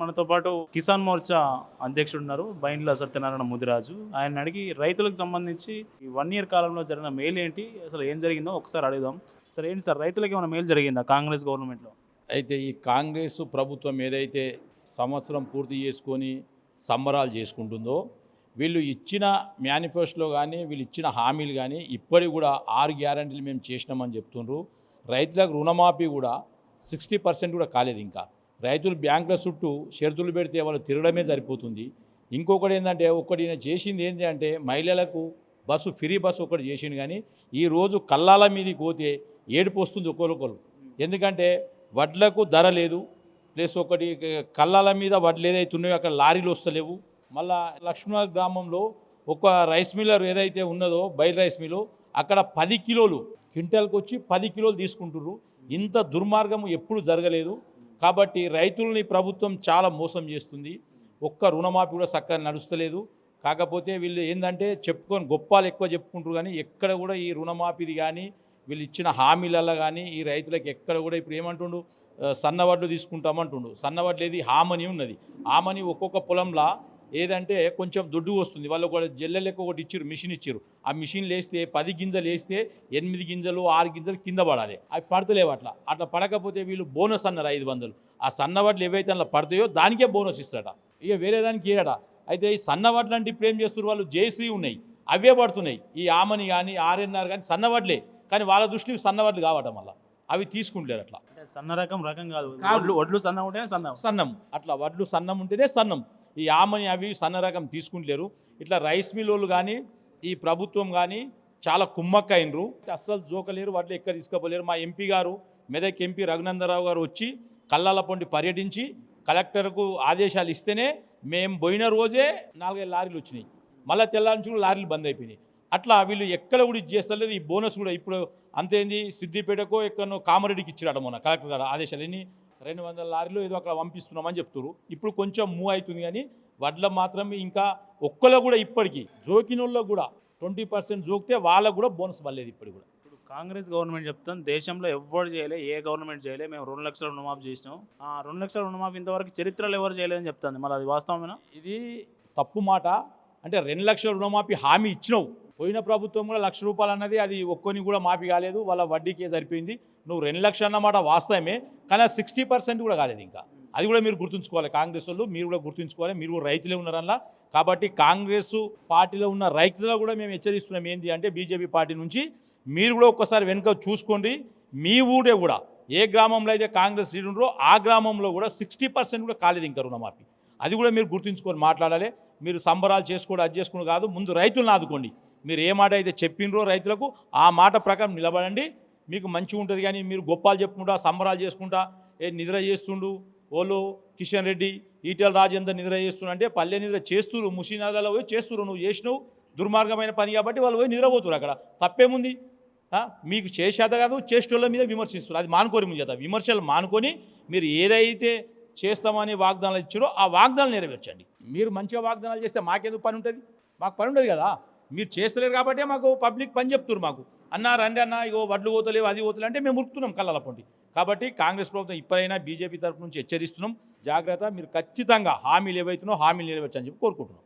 మనతో పాటు కిసాన్ మోర్చా అధ్యక్షుడు ఉన్నారు బైండ్ల సత్యనారాయణ ముదిరాజు. ఆయన అడిగి రైతులకు సంబంధించి ఈ వన్ ఇయర్ కాలంలో జరిగిన మేలు ఏంటి అసలు ఏం జరిగిందో ఒకసారి అడుగుదాం. సరే ఏంటి సార్ రైతులకి ఏమైనా మేలు జరిగిందా కాంగ్రెస్ గవర్నమెంట్లో? అయితే ఈ కాంగ్రెస్ ప్రభుత్వం ఏదైతే సంవత్సరం పూర్తి చేసుకొని సంబరాలు చేసుకుంటుందో వీళ్ళు ఇచ్చిన మేనిఫెస్టోలో కానీ వీళ్ళు ఇచ్చిన హామీలు కానీ ఇప్పటికి కూడా ఆరు గ్యారంటీలు మేము చేసినామని చెప్తుండ్రు. రైతులకు రుణమాఫీ కూడా సిక్స్టీ పర్సెంట్ కూడా కాలేదు ఇంకా. రైతులు బ్యాంకుల చుట్టూ షరతులు పెడితే వాళ్ళు తిరగడమే సరిపోతుంది. ఇంకొకటి ఏంటంటే ఒకటి చేసింది ఏంటి అంటే మహిళలకు బస్సు ఫ్రీ బస్సు ఒకటి చేసిండు కానీ ఈరోజు కల్లాల మీదకి పోతే ఏడుపు వస్తుంది ఒకరికొకరు ఎందుకంటే వడ్లకు ధర లేదు. ప్లస్ ఒకటి కళ్ళాల మీద వడ్లు ఏదైతే ఉన్నాయో అక్కడ లారీలు వస్తలేవు. మళ్ళా లక్ష్మణ గ్రామంలో ఒక రైస్ మిల్లర్ ఏదైతే ఉన్నదో బయలు రైస్ మిల్లు అక్కడ పది కిలోలు క్వింటల్కి వచ్చి పది కిలోలు తీసుకుంటున్నారు ఇంత దుర్మార్గం ఎప్పుడు జరగలేదు. కాబట్టి రైతుల్ని ప్రభుత్వం చాలా మోసం చేస్తుంది. ఒక్క రుణమాఫీ కూడా చక్కగా నడుస్తలేదు. కాకపోతే వీళ్ళు ఏంటంటే చెప్పుకొని గొప్పాలు ఎక్కువ చెప్పుకుంటారు కానీ ఎక్కడ కూడా ఈ రుణమాఫీది కానీ వీళ్ళు ఇచ్చిన హామీలలో కానీ ఈ రైతులకు ఎక్కడ కూడా ఇప్పుడు ఏమంటుండు? సన్నవడ్లు తీసుకుంటామంటుండు. సన్నవడ్లు ఏది హామని ఉన్నది. హామని ఒక్కొక్క పొలంలో ఏదంటే కొంచెం దొడ్డు వస్తుంది. వాళ్ళు ఒక జల్లె లెక్క ఒకటి ఇచ్చారు మిషన్ ఇచ్చారు ఆ మిషన్ లేస్తే పది గింజలు వేస్తే ఎనిమిది గింజలు ఆరు గింజలు కింద పడాలి. అవి పడతలేవు అట్లా. అట్లా పడకపోతే వీళ్ళు బోనస్ అన్నారు ఐదు వందలు. ఆ సన్నవడ్లు ఏవైతే అలా పడతాయో దానికే బోనస్ ఇస్తాడట ఇక వేరే దానికి ఏడట. అయితే ఈ సన్నవడ్లు అంటే ఇప్పుడు ఏం చేస్తున్నారు వాళ్ళు? జయశ్రీ ఉన్నాయి. అవే పడుతున్నాయి. ఈ ఆమని కానీ ఆర్ఎన్ఆర్ కానీ సన్నవడ్లే. కానీ వాళ్ళ దృష్టికి సన్నవడ్లు కావటం వల్ల. అవి తీసుకుంటలేరు అట్లా. అంటే సన్న రకం రకం కాదు. కాదు. వడ్లు వడ్లు సన్న ఉంటేనే సన్న సన్నం అట్లా వడ్లు సన్నం ఉంటేనే సన్నం ఈ ఆమని అవి సన్న రకం తీసుకుంటలేరు. ఇట్లా రైస్ మిల్లోళ్ళు కానీ ఈ ప్రభుత్వం కానీ చాలా కుమ్మక్కైనరు అస్సలు జోకలేరు వాటిలో ఎక్కడ తీసుకుపోలేరు. మా ఎంపీ గారు మెదక్ ఎంపీ రఘునందరావు గారు వచ్చి కల్లాలపొండి పర్యటించి కలెక్టర్కు ఆదేశాలు ఇస్తేనే మేము పోయిన రోజే నాలుగైదు లారీలు వచ్చినాయి. మళ్ళీ తెల్లారి కూడా లారీలు బంద్ అయిపోయినాయి. అట్లా వీళ్ళు ఎక్కడ కూడా ఇది చేస్తలేరు. ఈ బోనస్ కూడా ఇప్పుడు అంతేంది? సిద్దిపేటకో ఎక్కడో కామారెడ్డికి ఇచ్చాడు మొన్న కలెక్టర్ గారు ఆదేశాలు ఎన్ని రెండు వందల లారీలు ఏదో అక్కడ పంపిస్తున్నామని చెప్తున్నారు ఇప్పుడు కొంచెం మూవ్ అవుతుంది కానీ వడ్ల మాత్రం ఇంకా ఒక్కలో కూడా ఇప్పటికీ జోకినోళ్ళలో కూడా ట్వంటీ పర్సెంట్ జోకితే వాళ్ళకు కూడా బోనస్ పడలేదు ఇప్పుడు కూడా. ఇప్పుడు కాంగ్రెస్ గవర్నమెంట్ చెప్తాం దేశంలో ఎవ్వరు చేయలే ఏ గవర్నమెంట్ చేయలే మేము రెండు లక్షల రుణమాఫీ చేసినాం. ఆ రెండు లక్షల రుణమాఫీ ఇంతవరకు చరిత్రలో ఎవరు చేయలేదని చెప్తుంది. మళ్ళీ అది వాస్తవమేనా? ఇది తప్పు మాట. అంటే రెండు లక్షల రుణమాఫీ హామీ ఇచ్చినావు. పోయిన ప్రభుత్వం కూడా లక్ష రూపాయలు అన్నది అది ఒక్కొని కూడా మాఫీ కాలేదు వాళ్ళ వడ్డీకే సరిపోయింది. నువ్వు రెండు లక్షలు అన్నమాట వాస్తవమే కానీ సిక్స్టీ పర్సెంట్ కూడా కాలేదు ఇంకా. అది కూడా మీరు గుర్తుంచుకోవాలి కాంగ్రెస్ వాళ్ళు మీరు కూడా గుర్తుంచుకోవాలి మీరు కూడా రైతులే ఉన్నారల్లా కాబట్టి కాంగ్రెస్ పార్టీలో ఉన్న రైతులు కూడా మేము హెచ్చరిస్తున్నాం ఏంటి అంటే బీజేపీ పార్టీ నుంచి మీరు కూడా ఒక్కసారి వెనుక చూసుకోండి. మీ ఊరే కూడా ఏ గ్రామంలో అయితే కాంగ్రెస్ సీట్ ఉండరో ఆ గ్రామంలో కూడా సిక్స్టీ పర్సెంట్ కూడా కాలేదు ఇంకా రుణమాఫీ. అది కూడా మీరు గుర్తుంచుకొని మాట్లాడాలి. మీరు సంబరాలు చేసుకోవడం అది చేసుకోవడం కాదు ముందు రైతులను ఆదుకోండి. మీరు ఏ మాట అయితే చెప్పిండ్రో రైతులకు ఆ మాట ప్రకారం నిలబడండి. మీకు మంచిగా ఉంటుంది కానీ మీరు గొప్పాలు చెప్పుకుంటా సంబరాలు చేసుకుంటా ఏ నిద్ర చేస్తుండు? ఓలో కిషన్ రెడ్డి ఈటల రాజేందర్ నిద్ర చేస్తుండు అంటే పల్లె నిద్ర చేస్తురు ముషీనగర్లో పోయి చేస్తురు నువ్వు చేసినావు దుర్మార్గమైన పని కాబట్టి వాళ్ళు పోయి నిద్రపోతురు అక్కడ. తప్పేముంది? మీకు చేసేత కాదు చేసేటోళ్ళ మీద విమర్శిస్తున్నారు అది మానుకోరి ముందు చేత విమర్శలు మానుకొని మీరు ఏదైతే చేస్తామని వాగ్దానాలు ఇచ్చారో ఆ వాగ్దానాలు నెరవేర్చండి. మీరు మంచిగా వాగ్దానాలు చేస్తే మాకేందుకు పని ఉంటుంది? మాకు పని ఉండదు కదా. మీరు చేస్తలేరు కాబట్టి మాకు పబ్లిక్ పని చెప్తున్నారు మాకు. అన్న రండి అన్న ఇగో వడ్లు పోతలేవు అది పోతలే అంటే మేము ఉరుకుతున్నాం కళ్ళల పొండి కాబట్టి కాంగ్రెస్ ప్రభుత్వం ఇప్పుడైనా బీజేపీ తరఫు నుంచి హెచ్చరిస్తున్నాం. జాగ్రత్త మీరు ఖచ్చితంగా హామీలు ఏవైతున్నాయో హామీలు నెరవేర్చని చెప్పి కోరుకుంటున్నాం.